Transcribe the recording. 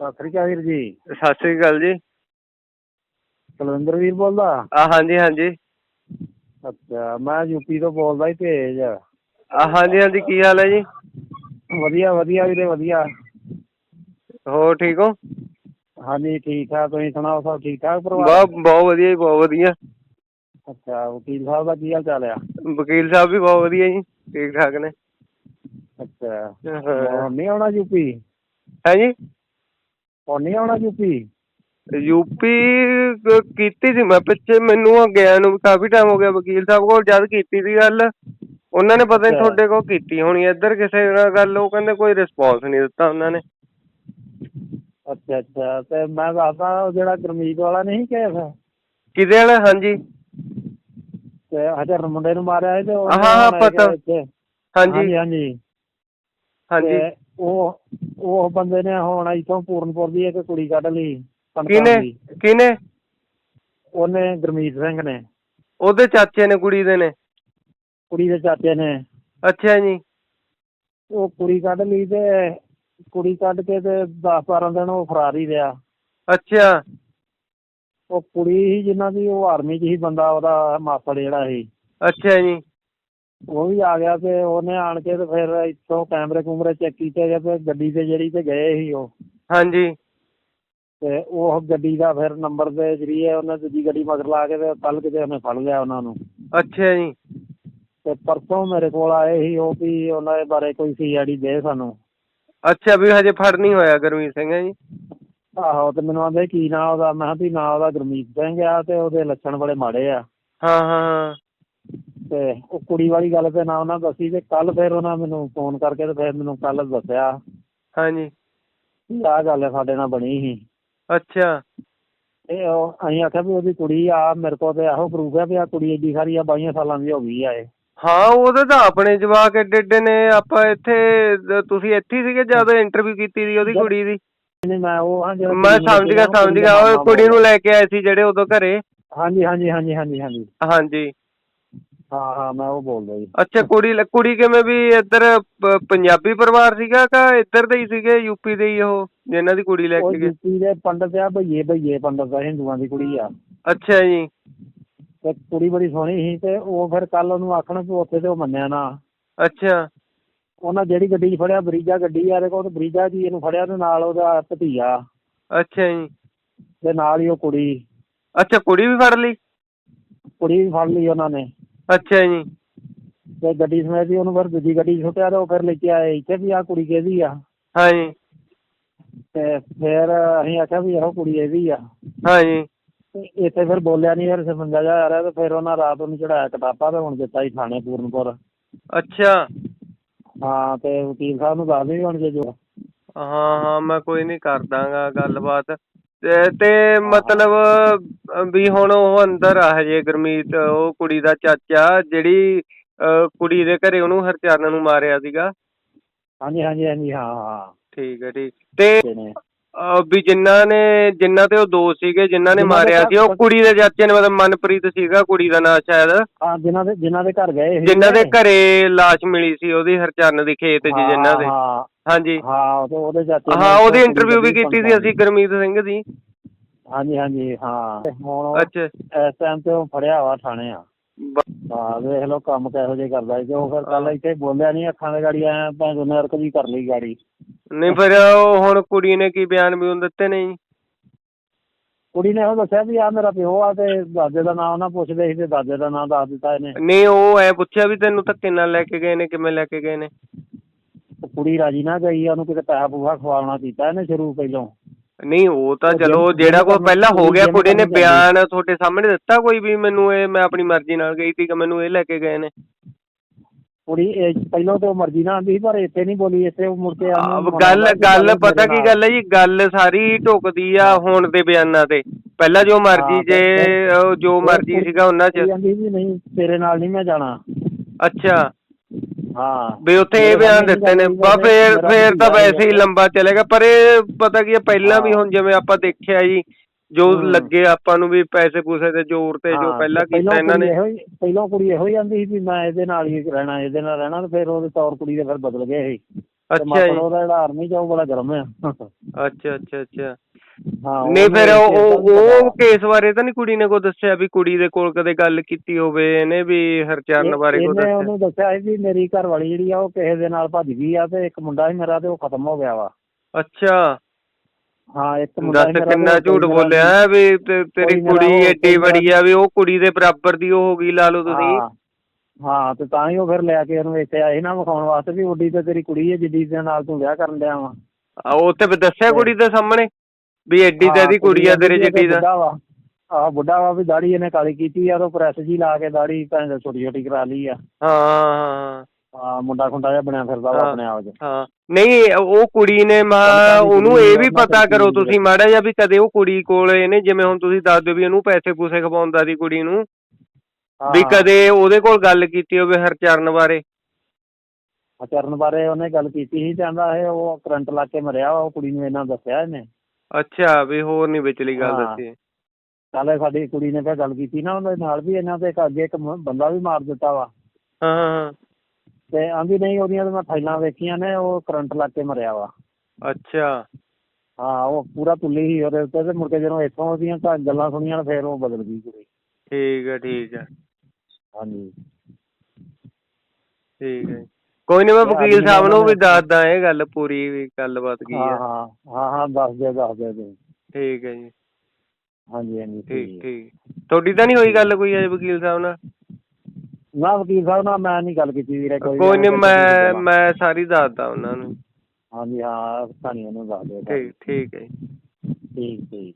ਸਤਿ ਸ੍ਰੀ ਅਕਾਲ ਵੀਰ ਜੀ। ਸਤਿ ਸ੍ਰੀ ਅਕਾਲ ਜੀ। ਕੁਲਵਿੰਦਰ ਵੀਰ ਬੋਲਦਾ? ਆ ਹਾਂਜੀ ਹਾਂਜੀ। ਅੱਛਾ ਮੈਂ ਯੂਪੀ ਤੋਂ ਬੋਲਦਾ ਹੀ ਤੇਜ ਆ ਹਾਂਜੀ ਹਾਂਜੀ ਕੀ ਹਾਲ ਹੈ ਜੀ? ਵਧੀਆ ਵਧੀਆ ਵੀਰੇ ਵਧੀਆ। ਹੋਰ ਠੀਕ ਹੋ? ਹਾਂਜੀ ਠੀਕ ਠਾਕ ਤੁਸੀਂ ਸੁਣਾਓ ਸਭ ਠੀਕ ਠਾਕ ਪਰਿਵਾਰ? ਬਹੁਤ ਬਹੁਤ ਵਧੀਆ ਜੀ ਬਹੁਤ ਵਧੀਆ। ਅੱਛਾ ਵਕੀਲ ਸਾਹਿਬ ਦਾ ਕੀ ਹਾਲ ਚਾਲ ਆ? ਵਕੀਲ ਸਾਹਿਬ ਵੀ ਬਹੁਤ ਵਧੀਆ ਜੀ ਠੀਕ ਠਾਕ ਨੇ। ਅੱਛਾ ਹਾਂ। ਹੁਣ ਨਹੀਂ ਆਉਣਾ ਯੂਪੀ? ਹੈ ਜੀ? ਹੁਣ ਨਹੀਂ ਆਉਣਾ ਯੂਪੀ ਯੂਪੀ ਕ- ਕੀਤੀ ਸੀ ਮੈਂ ਪਿੱਛੇ ਮੈਨੂੰ ਆ ਗਿਆ ਨੂੰ ਕਾਫੀ ਟਾਈਮ ਹੋ ਗਿਆ ਵਕੀਲ ਸਾਹਿਬ ਕੋਲ ਜਦ ਕੀਤੀ ਸੀ ਗੱਲ। ਉਹਨਾਂ ਨੇ ਪਤਾ ਨਹੀਂ। ਤੁਹਾਡੇ ਕੋਲ ਕੀਤੀ ਹੋਣੀ ਇੱਧਰ ਕਿਸੇ ਨਾਲ ਗੱਲ ਉਹ ਕਹਿੰਦੇ ਕੋਈ ਰਿਸਪੌਂਸ ਨਹੀਂ ਦਿੱਤਾ ਉਹਨਾਂ ਨੇ। ਅੱਛਾ ਅੱਛਾ। ਤੇ ਮੈਂ ਦੱਸਦਾ ਜਿਹੜਾ ਗੁਰਮੀਤ ਵਾਲਾ ਨਹੀਂ ਕੇਸ? ਕਿਹਦੇ ਵਾਲਾ? ਹਾਂਜੀ। ਤੇ ਹਜਰ ਮੁੰਡੇ ਨੂੰ ਮਾਰਿਆ ਸੀ ਤੇ ਹਾਂ, ਪਤਾ। ਹਾਂਜੀ। ਹਾਂਜੀ ਹਾਂਜੀ। ਉਹ ਉਹ ਬੰਦੇ ਨੇ ਹੁਣ ਇੱਥੋਂ ਪੂਰਨਪੁਰ ਦੀ ਇੱਕ ਕੁੜੀ ਕੱਢ ਲਈ ਦੀ। ਕਿਹਨੇ? ਉਹਨੇ ਗੁਰਮੀਤ ਸਿੰਘ ਨੇ। ਉਹਦੇ ਚਾਚੇ ਨੇ ਕੁੜੀ ਦੇ ਨੇ? ਕੁੜੀ ਦੇ ਚਾਚੇ ਨੇ। ਅੱਛਾ ਜੀ। ਉਹ ਕੁੜੀ ਕੱਢ ਲਈ ਤੇ ਕੁੜੀ ਕੱਢ ਕੇ ਤੇ 10 12 ਦਿਨ ਉਹ ਫਰਾਰ ਹੀ ਰਿਹਾ। ਅੱਛਾ। ਉਹ ਕੁੜੀ ਸੀ ਜਿਨ੍ਹਾਂ ਦੀ ਉਹ ਆਰਮੀ 'ਚ ਹੀ ਬੰਦਾ ਉਹਦਾ ਮਾਪੜ ਜਿਹੜਾ ਸੀ। ਅੱਛਾ ਜੀ। ਉਹ ਵੀ ਆ ਗਿਆ ਤੇ ਉਹਨੇ ਆਣ ਕੇ ਤੇ ਫਿਰ ਇੱਥੋਂ ਕੈਮਰੇ ਕੂਮਰੇ ਚੈੱਕ ਕੀਤੇ ਗਏ ਤੇ ਗੱਡੀ ਤੇ ਜਿਹੜੀ ਤੇ ਗਏ ਸੀ ਉਹ। ਹਾਂਜੀ। ਤੇ ਉਹ ਗੱਡੀ ਦਾ ਫਿਰ ਨੰਬਰ ਦੇ ਜਰੀਏ ਉਹਨੇ ਦੂਜੀ ਗੱਡੀ ਮਗਰ ਲਾ ਕੇ ਤੇ ਕੱਲ ਕਿਤੇ ਉਹਨੇ ਫੜ ਲਿਆ ਉਹਨਾਂ ਨੂੰ। ਅੱਛਾ ਜੀ। ਤੇ ਪਰਸੋਂ ਮੇਰੇ ਕੋਲ ਆਏ ਸੀ ਉਹ ਵੀ ਉਹਨਾਂ ਦੇ ਬਾਰੇ ਕੋਈ ਸੀਆਈਡੀ ਦੇ ਸਾਨੂੰ। ਅੱਛਾ ਵੀ ਹਜੇ ਫੜ ਨਹੀਂ ਹੋਇਆ ਗੁਰਮੀਤ ਸਿੰਘ ਹੈ ਜੀ। ਆਹੋ ਤੇ ਮੈਨੂੰ ਆਂਦੇ ਕੀ ਨਾਂ ਉਹਦਾ? ਮੈਂ ਕਿਹਾ ਵੀ ਨਾਂ ਉਹਦਾ ਗੁਰਮੀਤ ਸਿੰਘ ਆ ਤੇ ਉਹਦੇ ਲੱਛਣ ਬੜੇ ਮਾੜੇ ਆ। ਹਾਂ ਹਾਂ ਹਾਂ। ਤੇ ਉਹ ਕੁੜੀ ਵਾਲੀ ਗੱਲ ਤੇ ਨਾ ਉਹਨਾਂ ਦੱਸੀ ਤੇ ਕੱਲ ਫਿਰ ਉਹਨਾਂ ਮੈਨੂੰ ਫੋਨ ਕਰਕੇ ਤੇ ਫਿਰ ਮੈਨੂੰ ਕੱਲ ਦੱਸਿਆ। ਹਾਂਜੀ। ਵੀ ਆਹ ਗੱਲ ਸਾਡੇ ਨਾਲ ਬਣੀ ਸੀ। ਅੱਛਾ। ਤੇ ਉਹ ਅਸੀਂ ਆਖਿਆ ਵੀ ਉਹਦੀ ਕੁੜੀ ਆ ਮੇਰੇ ਕੋਲ ਤੇ ਇਹੋ ਪ੍ਰੂਫ ਹੈ ਵੀ ਆ ਕੁੜੀ ਏਡੀ ਸਾਰੀ ਆ 22 ਸਾਲਾਂ ਦੀ ਹੋ ਗਈ ਆ ਇਹ। ਹਾਂ ਉਹਦੇ ਤਾਂ ਆਪਣੇ ਜਵਾਕ ਏਡੇ ਏਡੇ ਨੇ ਆਪਾਂ ਇੱਥੇ ਦ- ਤੁਸੀਂ ਇੱਥੇ ਹੀ ਸੀਗੇ ਜਦੋਂ ਇੰਟਰਵਿਊ ਕੀਤੀ ਸੀ ਉਹਦੀ ਕੁੜੀ ਦੀ? ਨਹੀਂ ਮੈਂ ਉਹ ਹਾਂ ਜਿਹੜਾ ਮੈਂ ਕੁੜੀ ਨੂੰ ਸਮਝ ਗਿਆ ਸਮਝ ਗਿਆ ਉਹ ਕੁੜੀ ਨੂੰ ਲੈ ਕੇ ਆਏ ਸੀ ਜਿਹੜੇ ਉਦੋਂ ਘਰੇ। ਹਾਂਜੀ ਹਾਂਜੀ ਹਾਂਜੀ ਹਾਂਜੀ ਹਾਂਜੀ। ਹਾਂਜੀ। ਹਾਂ ਹਾਂ ਮੈਂ ਉਹ ਬੋਲਦਾ ਜੀ। ਅੱਛਾ ਕੁੜੀ ਕੁੜੀ ਕਿਵੇਂ ਵੀ ਇੱਧਰ ਪ- ਪੰਜਾਬੀ ਪਰਿਵਾਰ ਸੀਗਾ ਕਿ ਇੱਧਰ ਦੇ ਹੀ ਸੀਗੇ ਯੂਪੀ ਦੇ ਹੀ ਉਹ ਜਿਨ੍ਹਾਂ ਦੀ ਕੁੜੀ ਲੈ ਉਹ ਕੇ ਗਏ ਯੂਪੀ ਦੇ ਪੰਡਤ ਆ ਭਈਏ ਭਈਏ ਪੰਡਤ ਆ ਹਿੰਦੂਆਂ ਦੀ ਕੁੜੀ ਆ। ਅੱਛਾ ਜੀ। ਤੇ ਕੁੜੀ ਬੜੀ ਸੋਹਣੀ ਸੀ ਤੇ ਉਹ ਫਿਰ ਕੱਲ ਉਹਨੂੰ ਆਖਣ ਵੀ ਉੱਥੇ ਤੇ ਉਹ ਮੰਨਿਆ ਨਾ। ਅੱਛਾ। ਉਹਨਾਂ ਜਿਹੜੀ ਗੱਡੀ 'ਚ ਫੜਿਆ ਬਰੀਜਾ ਗੱਡੀ ਆ ਤੇ ਬਰੀਜਾ ਜੀ ਇਹਨੂੰ ਫੜਿਆ ਤੇ ਨਾਲ ਉਹਦਾ ਭਤੀਆ। ਅੱਛਾ ਜੀ। ਤੇ ਨਾਲ ਹੀ ਉਹ ਕੁੜੀ। ਅੱਛਾ ਕੁੜੀ ਵੀ ਫੜ ਲਈ? ਕੁੜੀ ਵੀ ਫੜ ਲਈ ਉਹਨਾਂ ਨੇ। ਅੱਛਾ ਜੀ। ਤੇ ਗੱਡੀ ਸਮੇਤ ਹੀ ਉਹਨੂੰ ਫਿਰ ਦੂਜੀ ਗੱਡੀ 'ਚ ਸੁੱਟਿਆ ਤੇ ਉਹ ਫਿਰ ਲੈ ਕੇ ਆਏ ਇੱਥੇ ਵੀ ਆ ਕੁੜੀ ਕਿਹਦੀ ਆ। ਹਾਂਜੀ। ਤੇ ਫਿਰ ਅਸੀਂ ਆਖਿਆ ਵੀ ਇਹੋ ਕੁੜੀ ਇਹਦੀ ਆ। ਹਾਂਜੀ। ਤੇ ਇੱਥੇ ਫਿਰ ਬੋਲਿਆ ਨਹੀਂ ਫਿਰ ਸਮਝਾ ਜਾ ਆ ਰਿਹਾ ਤੇ ਫਿਰ ਉਹਨਾਂ ਰਾਤ ਨੂੰ ਚੜਾਇਆ ਕਿਤਾਬਾਂ ਤੇ ਹੁਣ ਦਿੱਤਾ ਹੀ ਥਾਣੇ ਪੂਰਨਪੁਰ। ਅੱਛਾ। ਹਾਂ ਤੇ ਵਕੀਲ ਸਾਹਿਬ ਨੂੰ ਦੱਸ ਦੇ ਹੁਣ ਜੇ ਜੋ। ਹਾਂ ਹਾਂ ਮੈਂ ਕੋਈ ਨਹੀਂ ਕਰ ਦਾਂਗਾ ਗੱਲਬਾਤ। ਤੇ ਮਤਲਬ ਵੀ ਹੁਣ ਉਹ ਅੰਦਰ ਆ ਹਜੇ ਗੁਰਮੀਤ ਉਹ ਕੁੜੀ ਦਾ ਚਾਚਾ ਜਿਹੜੀ ਕੁੜੀ ਦੇ ਘਰੇ ਉਹਨੂੰ ਹਰਚਰਨ ਨੂੰ ਮਾਰਿਆ ਸੀਗਾ। ਹਾਂਜੀ ਹਾਂਜੀ ਹਾਂਜੀ ਹਾਂ ਹਾਂ ਠੀਕ ਹੈ ਠੀਕ। ਤੇ ਵੀ ਜਿਨ੍ਹਾਂ ਨੇ ਜਿਨ੍ਹਾਂ ਤੇ ਉਹ ਦੋ ਸੀਗੇ ਜਿਨ੍ਹਾਂ ਨੇ ਜਿਨ੍ਹਾਂ ਦੇ ਮਾਰਿਆ ਸੀ ਉਹ ਕੁੜੀ ਦੇ ਚਾਚੇ ਨੇ ਮਤਲਬ ਮਨਪ੍ਰੀਤ ਸੀਗਾ ਕੁੜੀ ਦਾ ਨਾਂ ਸ਼ਾਇਦ। ਹਾਂ ਜਿਨ੍ਹਾਂ ਦੇ ਜਿਨ੍ਹਾਂ ਦੇ ਘਰ ਗਏ ਸੀ। ਜਿਨ੍ਹਾਂ ਦੇ ਘਰੇ ਲਾਸ਼ ਮਿਲੀ ਸੀ ਉਹਦੀ ਹਰਚਰਨ ਦੀ ਖੇਤ 'ਚ ਜਿਨ੍ਹਾਂ ਦੇ। ਹਾਂ ਹਾਂਜੀ। ਹਾਂ ਉਹ ਤੇ ਉਹਦੇ ਚਾਚੇ ਨੇ ਹਾਂ ਉਹਦੀ ਕੁੜੀ ਇੰਟਰਵਿਊ ਵੀ ਕੀਤੀ ਸੀ। ਅਸੀਂ ਗੁਰਮੀਤ ਸਿੰਘ ਦੀ। ਹਾਂਜੀ ਹਾਂਜੀ ਹਾਂ। ਤੇ ਹੁਣ ਉਹ ਅੱਛਾ। ਇਸ ਟਾਈਮ ਤੇ ਉਹ ਫੜਿਆ ਵਾ ਥਾਣੇ ਆ। ਬ- ਹਾਂ ਵੇਖ ਲਓ ਕੰਮ ਕਿਹੋ ਜਿਹੇ ਕਰਦਾ ਸੀ। ਤੇ ਉਹ ਫਿਰ ਕੱਲ ਇੱਥੇ ਬੋਲਿਆ ਨਹੀਂ ਅੱਖਾਂ ਦੇ ਗਾੜੀ ਆਇਆ ਭਾਵੇਂ ਨਰਕ ਵੀ ਕਰ ਲਈ ਗਾੜੀ। ਨਹੀਂ ਫਿਰ ਉਹ ਹੁਣ ਕੁੜੀ ਨੇ ਕੀ ਬਿਆਨ ਬਿਊਨ ਦਿੱਤੇ ਨੇ ਜੀ? ਕੁੜੀ ਨੇ ਉਹ ਦੱਸਿਆ ਵੀ ਆ ਮੇਰਾ ਪਿਓ ਆ ਤੇ ਦਾਦੇ ਦਾ ਨਾਮ ਉਹਨਾਂ ਪੁੱਛਦੇ ਸੀ ਤੇ ਦਾਦੇ ਦਾ ਨਾਮ ਦੱਸ ਦਿੱਤਾ ਇਹਨੇ। ਨਹੀਂ ਉਹ ਐ ਪੁੱਛਿਆ ਵੀ ਤੈਨੂੰ ਧੱਕੇ ਨਾਲ ਲੈ ਕੇ ਗਏ ਨੇ ਕਿਵੇਂ ਲੈ ਕੇ ਗਏ ਨੇ? ਕੁੜੀ ਰਾਜੀ ਨਾ ਗਈ ਉਹਨੂੰ ਕਿਤੇ ਪੈਸਾ ਪੂਸਾ ਖਵਾਉਣਾ ਕੀਤਾ ਇਹਨੇ ਸ਼ੁਰੂ ਪਹਿਲੋਂ। ਨਹੀਂ ਉਹ ਤਾਂ ਚਲੋ ਜਿਹੜਾ ਕੋਈ ਪਹਿਲਾਂ ਹੋ ਗਿਆ ਕੁੜੀ ਨੇ ਬਿਆਨ ਤੁਹਾਡੇ ਸਾਹਮਣੇ ਦਿੱਤਾ ਕੋਈ ਵੀ ਮੈਨੂੰ ਇਹ ਮੈਂ ਆਪਣੀ ਮਰਜ਼ੀ ਨਾਲ ਗਈ ਸੀ ਕਿ ਮੈਨੂੰ ਇਹ ਲੈ ਕੇ ਗਏ ਨੇ? ਕੁੜੀ ਇਹ ਪਹਿਲਾਂ ਤੇ ਮਰਜ਼ੀ ਨਾਲ ਆਂਦੀ ਸੀ ਪਰ ਇੱਥੇ ਨਹੀਂ ਬੋਲੀ ਇੱਥੇ ਉਹ ਮੁੜ ਕੇ ਆਹ, ਉਹਨੂੰ ਗੱਲ ਗੱਲ ਪਤਾ ਕੀ ਗੱਲ ਹੈ ਜੀ? ਗੱਲ ਸਾਰੀ ਢੁਕਦੀ ਆ ਹੁਣ ਦੇ ਬਿਆਨਾਂ ਤੇ। ਪਹਿਲਾਂ ਜੋ ਮਰਜ਼ੀ ਹਾਂ, ਜੇ ਤੇ- ਉਹ ਜੋ ਮਰਜ਼ੀ ਸੀਗਾ ਉਹਨਾਂ ਕੁੜੀ ਚ ਕਹਿੰਦੀ ਵੀ ਨਹੀਂ ਤੇਰੇ ਨਾਲ ਨਹੀਂ ਮੈਂ ਜਾਣਾ। ਅੱਛਾ। ਹਾਂ। ਵੀ ਉੱਥੇ ਇਹ ਮੇਰੇ ਬਿਆਨ ਦਿੱਤੇ ਨੇ। ਬਾ ਹੋਈ ਫੇਰ ਮੇਰਾ ਫੇਰ ਤਾਂ ਭਤੀਜਾ ਵੈਸੇ ਹੀ। ਲੰਬਾ ਚਲੇਗਾ ਪਰ ਇਹ ਪਤਾ ਕੀ ਹੈ ਪਹਿਲਾਂ ਵੀ। ਹੁਣ ਜਿਵੇਂ ਆਪਾਂ ਦੇਖਿਆ ਜੀ ਜੋ। ਲੱਗੇ ਆਪਾਂ ਨੂੰ ਵੀ ਪੈਸੇ ਪੂਸੇ ਦੇ ਜ਼ੋਰ ਤੇ ਜੋ ਪਹਿਲਾਂ ਤੇ ਕੀਤਾ ਇਹਨਾਂ ਨੇ। ਇਹੋ ਪਹਿਲਾਂ ਕੁੜੀ ਇਹੋ ਹੀ ਆਂਦੀ ਸੀ ਵੀ ਮੈਂ ਇਹਦੇ ਨਾਲ ਹੀ ਰਹਿਣਾ ਇਹਦੇ ਨਾਲ ਰਹਿਣਾ ਤੇ ਫਿਰ ਉਹਦੇ ਤੌਰ ਕੁੜੀ ਦੇ ਫਿਰ ਬਦਲ ਗਏ ਸੀ ਅੱਛਾ ਜੀ। ਉਹਦਾ ਜਿਹੜਾ ਆਰਮੀ ਚ ਉਹ ਬੜਾ ਗਰਮ ਆ। ਅੱਛਾ ਅੱਛਾ ਅੱਛਾ। ਹਾਂ ਨਹੀਂ ਫਿਰ ਉਹ ਉਹ। ਕੇਸ ਬਾਰੇ ਤਾਂ ਨਹੀਂ ਕੁੜੀ ਨੇ ਕੋਈ ਦੱਸਿਆ ਵੀ ਕੁੜੀ ਦੇ ਕੋਲ ਕਦੇ ਗੱਲ ਕੀਤੀ ਹੋਵੇ ਇਹਨੇ ਵੀ ਹਰਚਰਨ ਇਹ- ਬਾਰੇ ਇਹਨੇ ਦੱਸਿਆ? ਉਹਨੂੰ ਦੱਸਿਆ ਵੀ ਮੇਰੀ ਘਰ ਵਾਲੀ ਜਿਹੜੀ ਆ ਉਹ ਕਿਸੇ ਦੇ ਨਾਲ ਭੱਜ ਗਈ ਆ ਤੇ ਇੱਕ ਮੁੰਡਾ ਸੀ ਮੇਰਾ ਤੇ ਉਹ ਖਤਮ ਹੋ ਗਿਆ ਵਾ। ਅੱਛਾ। ਹਾਂ ਇੱਕ ਮੁੰਡਾ ਦੱਸ ਕਿੰਨਾ ਝੂਠ ਬੋਲਿਆ ਹੈ ਵੀ ਤੇ- ਤੇਰੀ ਕੋਈ ਮੇਰਾ ਕੁੜੀ ਉਹ- ਏਡੀ ਕੋਈ ਮੇਰਾ- ਬੜੀ ਆ ਵੀ ਉਹ ਕੁੜੀ ਦੇ ਬਰਾਬਰ ਦੀ ਉਹ ਹੋ ਗਈ ਲਾ ਲਓ ਤੁਸੀਂ। ਹਾਂ ਹਾਂ ਤੇ ਤਾਂ ਹੀ ਉਹ ਫਿਰ ਲੈ ਕੇ ਉਹਨੂੰ ਇੱਥੇ ਆਏ ਨਾ ਵਿਖਾਉਣ ਵਾਸਤੇ ਵੀ ਉੱਡੀ ਤੇ ਤੇਰੀ ਕੁੜੀ ਹੈ ਜਿੱਡੀ ਦੇ ਨਾਲ ਤੂੰ ਵਿਆਹ ਕਰਨ ਡਿਆ ਵਾ। ਆ, ਤੇ ਵੀ ਦੱਸਿਆ ਕੁੜੀ ਦੇ ਸਾਹਮਣੇ? ਵੀ ਏਡੀ ਤਾਂ ਦੀ ਕੁੜੀ ਆ ਤੇਰੇ ਜਿੱਡੀ ਦਾ? ਆਹ ਬੁੱਢਾ ਵਾ ਵੀ ਦਾੜੀ ਇਹਨੇ ਕਾਲੀ ਕੀਤੀ ਆ ਤੇ ਪ੍ਰੈਸ ਜੀ ਲਾ ਕੇ ਦਾੜੀ ਭੈਣ ਦੇ ਛੋਟੀ ਛੋਟੀ ਕਰਾ ਲਈ ਆ। ਹਾਂ ਹਾਂ ਹਾਂ। ਮੁੰਡਾ ਖੁੰਡਾ ਜਿਹਾ ਬਣਿਆ ਫਿਰਦਾ ਵਾ ਹਾਂ। ਆਪਣੇ ਆਪ 'ਚ। ਹਾਂ। ਨਹੀਂ ਉਹ ਕੁੜੀ ਨੇ ਮਾ ਉਹਨੂੰ ਇਹ ਦਾ ਵੀ ਪਤਾ ਦਾ ਕਰੋ ਤੁਸੀਂ ਮਾੜਾ ਜਿਹਾ ਵੀ ਕਦੇ ਉਹ ਕੁੜੀ ਕੋਲ ਇਹਨੇ ਜਿਵੇਂ ਹੁਣ ਤੁਸੀਂ ਦੱਸ ਦਿਓ ਵੀ ਉਹਨੂੰ ਪੈਸੇ ਪੂਸੇ ਖਵਾਉਂਦਾ ਸੀ ਕੁੜੀ ਨੂੰ ਵੀ ਹਾਂ। ਕਦੇ ਉਹਦੇ ਕੋਲ ਗੱਲ ਕੀਤੀ ਹੋਵੇ ਹਰਚਰਨ ਬਾਰੇ। ਆ ਚਰਨ ਬਾਰੇ ਉਹਨੇ ਗੱਲ ਕੀਤੀ ਸੀ ਕਹਿੰਦਾ ਇਹ ਉਹ ਕਰੰਟ ਲਾ ਕੇ ਮਰਿਆ ਵਾ ਉਹ ਕੁੜੀ ਨੂੰ ਇਹਨਾਂ ਦੱਸਿਆ ਇਹਨੇ। ਅੱਛਾ ਵੀ ਹੋਰ ਨਹੀਂ ਵਿਚਲੀ ਗੱਲ ਹਾਂ। ਦੱਸੀ। ਕੱਲ ਸਾਡੀ ਕੁੜੀ ਨੇ ਫਿਰ ਗੱਲ ਕੀਤੀ ਨਾ ਉਹਦੇ ਨਾਲ ਵੀ ਇਹਨਾਂ ਤੇ ਇੱਕ ਅੱਗੇ ਇੱਕ ਮ- ਬੰਦਾ ਵੀ ਮਾਰ ਦਿੱਤਾ ਵਾ। ਹਾਂ ਹਾਂ ਹਾਂ। ਤੇ ਆਂਦੀ ਨਹੀਂ ਉਹਦੀਆਂ ਤਾਂ ਮੈਂ ਫਾਈਲਾਂ ਵੇਖੀਆਂ ਨੇ ਉਹ ਕਰੰਟ ਲਾ ਕੇ ਮਰਿਆ ਵਾ। ਅੱਛਾ। ਹਾਂ ਉਹ ਪੂਰਾ ਤੁੱਲੀ ਸੀ ਉਹਦੇ ਉੱਤੇ ਤੇ ਮੁੜ ਕੇ ਜਦੋਂ ਇੱਥੋਂ ਉਹਦੀਆਂ ਤਾਂ ਗੱਲਾਂ ਸੁਣੀਆਂ ਤੇ ਫਿਰ ਉਹ ਬਦਲ ਗਈ ਕੁੜੀ। ਠੀਕ ਹੈ ਠੀਕ ਹੈ। ਹਾਂਜੀ। ਠੀਕ ਹੈ। ਕੋਈ ਨਹੀਂ ਮੈਂ ਵਕੀਲ ਸਾਹਿਬ ਨੂੰ ਵੀ ਦੱਸਦਾ ਇਹ ਗੱਲ ਪੂਰੀ ਵੀ ਗੱਲਬਾਤ ਕੀ ਹਾਂ। ਹੈ ਹਾਂ ਹਾਂ ਹਾਂ ਦੱਸ ਦੇ ਦੱਸ ਦੇ ਤੂੰ ਠੀਕ ਹੈ ਜੀ। ਹਾਂਜੀ ਹਾਂਜੀ ਠੀਕ ਠੀਕ। ਠੀਕ। ਤੁਹਾਡੀ ਤਾਂ ਨਹੀਂ ਹੋਈ ਗੱਲ ਕੋਈ ਅਜੇ ਵਕੀਲ ਸਾਹਿਬ ਨਾਲ? ਨਾ ਵਕੀਲ ਸਾਹਿਬ ਨਾਲ ਮੈਂ ਨਹੀਂ ਗੱਲ ਕੀਤੀ ਵੀਰੇ ਕੋਈ ਕੋਈ ਨਹੀਂ ਮੈਂ ਮੈਂ ਸਾਰੀ ਦੱਸਦਾ ਉਹਨਾਂ ਨੂੰ। ਹਾਂਜੀ ਹਾਂ ਕਹਾਣੀ ਉਹਨੂੰ ਦੱਸ ਦੇ ਠੀਕ ਠੀਕ ਹੈ ਜੀ। ਠੀਕ ਠੀਕ।